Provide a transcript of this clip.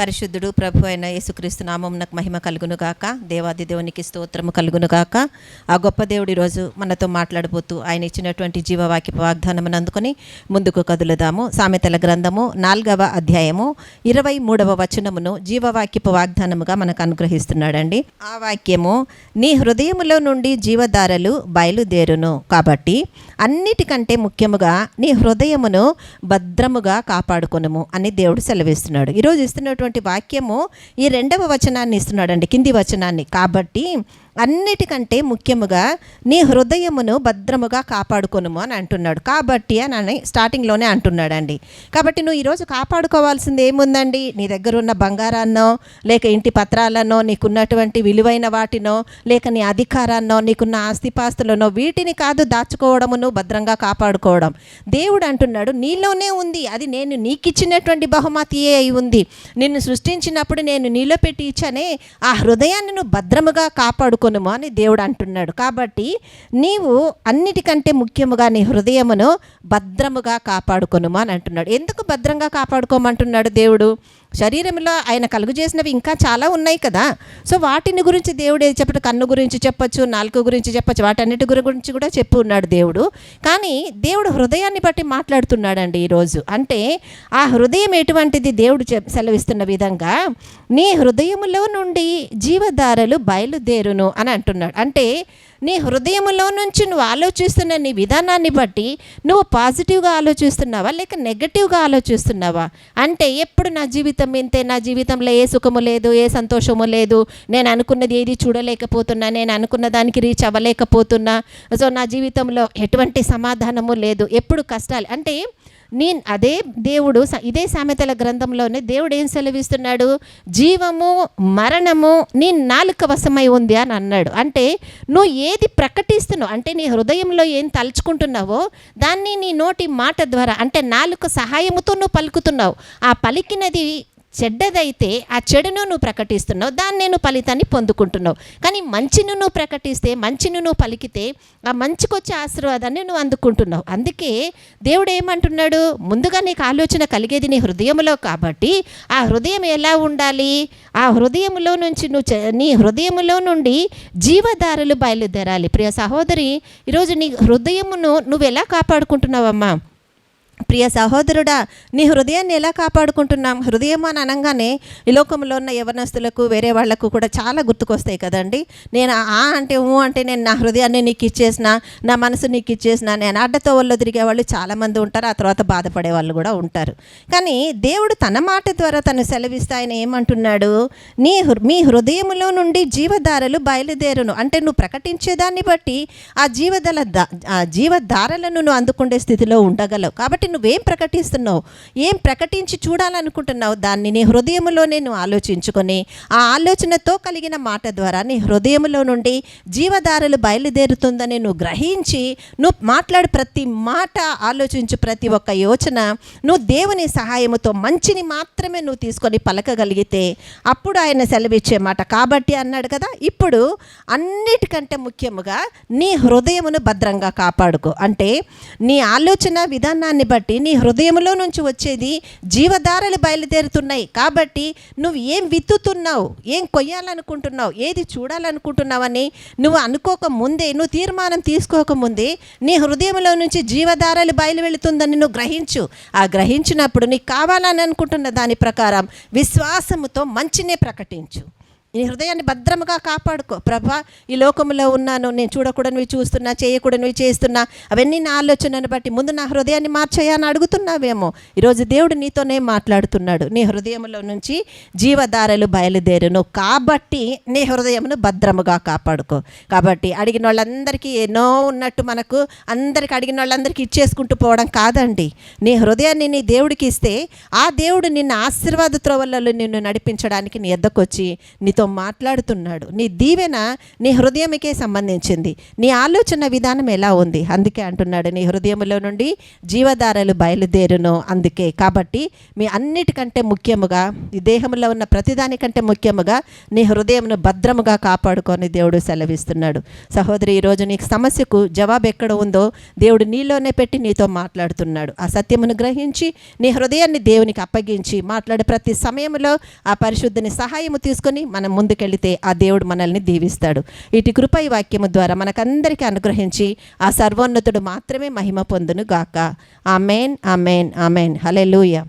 పరిశుద్ధుడు ప్రభు అయిన యేసుక్రీస్తు నామంనకు మహిమ కలుగును గాక. దేవాది దేవునికి స్తోత్రము కలుగును గాక. ఆ గొప్ప దేవుడు ఈరోజు మనతో మాట్లాడబోతూ ఆయన ఇచ్చినటువంటి జీవవాక్య వాగ్దానమును అందుకొని ముందుకు కదులుదాము. సామెతల గ్రంథము నాలుగవ అధ్యాయము ఇరవై మూడవ వచనమును జీవవాక్యపు వాగ్దానముగా మనకు అనుగ్రహిస్తున్నాడండి. ఆ వాక్యము నీ హృదయములో నుండి జీవధారలు బయలుదేరును. కాబట్టి అన్నిటికంటే ముఖ్యముగా నీ హృదయమును భద్రముగా కాపాడుకొనుము అని దేవుడు సెలవిస్తున్నాడు. ఈరోజు ఇస్తున్నటువంటి వాక్యము ఈ రెండవ వచనాన్ని ఇస్తున్నాడండి. కింది వచనాన్ని. కాబట్టి అన్నిటికంటే ముఖ్యముగా నీ హృదయమును భద్రముగా కాపాడుకొనుము అని అంటున్నాడు. కాబట్టి అని అని స్టార్టింగ్లోనే అంటున్నాడండి. కాబట్టి నువ్వు ఈరోజు కాపాడుకోవాల్సింది ఏముందండి? నీ దగ్గర ఉన్న బంగారాన్నో లేక ఇంటి పత్రాలనో నీకున్నటువంటి విలువైన వాటినో లేక నీ అధికారాన్నో నీకున్న ఆస్తిపాస్తులనో వీటిని కాదు దాచుకోవడమును భద్రంగా కాపాడుకోవడం. దేవుడు అంటున్నాడు నీలోనే ఉంది. అది నేను నీకిచ్చినటువంటి బహుమతియే అయి ఉంది? నిన్ను సృష్టించినప్పుడు నేను నీలో పెట్టి ఇచ్చానే ఆ హృదయాన్ని నువ్వు భద్రముగా కాపాడుకొనుము అని దేవుడు అంటున్నాడు. కాబట్టి నీవు అన్నిటికంటే ముఖ్యముగా నీ హృదయమును భద్రముగా కాపాడుకొనుము అని అంటున్నాడు. ఎందుకు భద్రంగా కాపాడుకోమంటున్నాడు దేవుడు? శరీరంలో ఆయన కలుగు చేసినవి ఇంకా చాలా ఉన్నాయి కదా. సో వాటిని గురించి దేవుడు ఏది చెప్పడు? కన్ను గురించి చెప్పొచ్చు నాలుగు గురించి చెప్పొచ్చు వాటన్నిటి గురించి కూడా చెప్పు ఉన్నాడు దేవుడు. కానీ దేవుడు హృదయాన్ని బట్టి మాట్లాడుతున్నాడండి ఈరోజు అంటే ఆ హృదయం ఎటువంటిది దేవుడు చెప్ సెలవిస్తున్న విధంగా నీ హృదయములో నుండి జీవధారలు బయలుదేరును అని అంటున్నాడు. అంటే నీ హృదయంలో నుంచి నువ్వు ఆలోచిస్తున్న నీ విధానాన్ని బట్టి నువ్వు పాజిటివ్గా ఆలోచిస్తున్నావా? లేక నెగటివ్గా ఆలోచిస్తున్నావా? అంటే ఎప్పుడు నా జీవితం ఇంతే? నా జీవితంలో ఏ సుఖము లేదు ఏ సంతోషము లేదు? నేను అనుకున్నది ఏది చూడలేకపోతున్నా నేను అనుకున్న దానికి రీచ్ అవ్వలేకపోతున్నా. సో నా జీవితంలో ఎటువంటి సమాధానము లేదు. ఎప్పుడు కష్టాలు అంటే నేను అదే దేవుడు ఇదే సామెతల గ్రంథంలోనే దేవుడు ఏం సెలవిస్తున్నాడు? జీవము మరణము నీ నాలుక వశమై ఉంది అని అన్నాడు. అంటే నువ్వు ఏది ప్రకటిస్తున్నావు? అంటే నీ హృదయంలో ఏం తలుచుకుంటున్నావో దాన్ని నీ నోటి మాట ద్వారా అంటే నాలుక సహాయముతో నువ్వు పలుకుతున్నావు. ఆ పలికినది చెడ్డదైతే ఆ చెడును నువ్వు ప్రకటిస్తున్నావు దాన్ని నేను ఫలితాన్ని పొందుకుంటున్నావు. కానీ మంచిని నువ్వు ప్రకటిస్తే మంచిని నువ్వు పలికితే ఆ మంచికొచ్చే ఆశీర్వాదాన్ని నువ్వు అందుకుంటున్నావు. అందుకే దేవుడు ఏమంటున్నాడు? ముందుగా నీకు ఆలోచన కలిగేది నీ హృదయంలో కాబట్టి ఆ హృదయం ఎలా ఉండాలి? ఆ హృదయంలో నుంచి నువ్వు నీ హృదయంలో నుండి జీవధారలు బయలుదేరాలి. ప్రియ సహోదరి ఈరోజు నీ హృదయమును నువ్వు ఎలా కాపాడుకుంటున్నావమ్మా? ప్రియ సహోదరుడా నీ హృదయాన్ని ఎలా కాపాడుకుంటున్నాం? హృదయం అని అనగానే ఈ లోకంలో ఉన్న యవనస్తులకు వేరే వాళ్ళకు కూడా చాలా గుర్తుకొస్తాయి కదండి. నేను ఆ అంటే ఊ అంటే నేను నా హృదయాన్ని నీకు ఇచ్చేసిన నా మనసు నీకు ఇచ్చేసిన నేను అడ్డతో వాళ్ళు తిరిగే వాళ్ళు చాలామంది ఉంటారు ఆ తర్వాత బాధపడే వాళ్ళు కూడా ఉంటారు. కానీ దేవుడు తన మాట ద్వారా తను సెలవిస్తే ఆయన ఏమంటున్నాడు? నీ హృ- మీ హృదయములో నుండి జీవధారలు బయలుదేరును. అంటే నువ్వు ప్రకటించేదాన్ని బట్టి ఆ జీవదల ఆ జీవధారలను నువ్వు అందుకునే స్థితిలో ఉండగలవు. కాబట్టి నువ్వేం ప్రకటిస్తున్నావు? ఏం ప్రకటించి చూడాలనుకుంటున్నావు? దాన్ని నీ హృదయములోనే నువ్వు ఆలోచించుకొని ఆ ఆలోచనతో కలిగిన మాట ద్వారా నీ హృదయంలో నుండి జీవధారలు బయలుదేరుతుందని నువ్వు గ్రహించి నువ్వు మాట్లాడు ప్రతి మాట ఆలోచించు ప్రతి ఒక్క యోచన నువ్వు దేవుని సహాయముతో మంచిని మాత్రమే నువ్వు తీసుకొని పలకగలిగితే అప్పుడు ఆయన సెలవిచ్చే మాట. కాబట్టి అన్నాడు కదా ఇప్పుడు అన్నిటికంటే ముఖ్యముగా నీ హృదయమును భద్రంగా కాపాడుకో. అంటే నీ ఆలోచన విధానాన్ని కాబట్టి నీ హృదయంలో నుంచి వచ్చేది జీవధారలు బయలుదేరుతున్నాయి. కాబట్టి నువ్వు ఏం విత్తుతున్నావు? ఏం కొయ్యాలనుకుంటున్నావు? ఏది చూడాలనుకుంటున్నావని నువ్వు అనుకోక ముందే నువ్వు తీర్మానం తీసుకోక ముందే నీ హృదయంలో నుంచి జీవధారలు బయలు వెళుతుందని నువ్వు గ్రహించు. ఆ గ్రహించినప్పుడు నీకు కావాలని అనుకుంటున్న దాని ప్రకారం విశ్వాసముతో మంచినే ప్రకటించు. నీ హృదయాన్ని భద్రముగా కాపాడుకో. ప్రభా ఈ లోకంలో ఉన్నాను నేను చూడకూడనివి చూస్తున్నా చేయకూడనివి చేస్తున్నా అవన్నీ నా ఆలోచనను బట్టి ముందు నా హృదయాన్ని మార్చేయా అని అడుగుతున్నావేమో. ఈరోజు దేవుడు నీతోనే మాట్లాడుతున్నాడు. నీ హృదయంలో నుంచి జీవధారలు బయలుదేరును. కాబట్టి నీ హృదయమును భద్రముగా కాపాడుకో. కాబట్టి అడిగిన వాళ్ళందరికీ ఎన్నో ఉన్నట్టు మనకు అందరికి అడిగిన వాళ్ళందరికీ ఇచ్చేసుకుంటూ పోవడం కాదండి. నీ హృదయాన్ని నీ దేవుడికి ఇస్తే ఆ దేవుడు నిన్ను ఆశీర్వాద త్రోవలలో నిన్ను నడిపించడానికి నీ ఎద్దకొచ్చి నీతో మాట్లాడుతున్నాడు. నీ దీవెన నీ హృదయముకే సంబంధించింది. నీ ఆలోచన విధానం ఎలా ఉంది? అందుకే అంటున్నాడు నీ హృదయంలో నుండి జీవధారలు బయలుదేరును అందుకే. కాబట్టి మీ అన్నిటికంటే ముఖ్యముగా ఈ దేహంలో ఉన్న ప్రతిదానికంటే ముఖ్యముగా నీ హృదయంను భద్రముగా కాపాడుకొని దేవుడు సెలవిస్తున్నాడు. సహోదరి ఈరోజు నీకు సమస్యకు జవాబు ఎక్కడ ఉందో దేవుడు నీలోనే పెట్టి నీతో మాట్లాడుతున్నాడు. ఆ సత్యమును గ్రహించి నీ హృదయాన్ని దేవునికి అప్పగించి మాట్లాడే ప్రతి సమయంలో ఆ పరిశుద్ధిని సహాయము తీసుకొని మన ముందుకెళితే ఆ దేవుడు మనల్ని దీవిస్తాడు. ఇటు కృప ఈ వాక్యము ద్వారా మనకందరికీ అనుగ్రహించి ఆ సర్వోన్నతుడు మాత్రమే మహిమ పొందును గాక ఆమెన్ ఆమెన్ ఆమెన్. హలెలూయ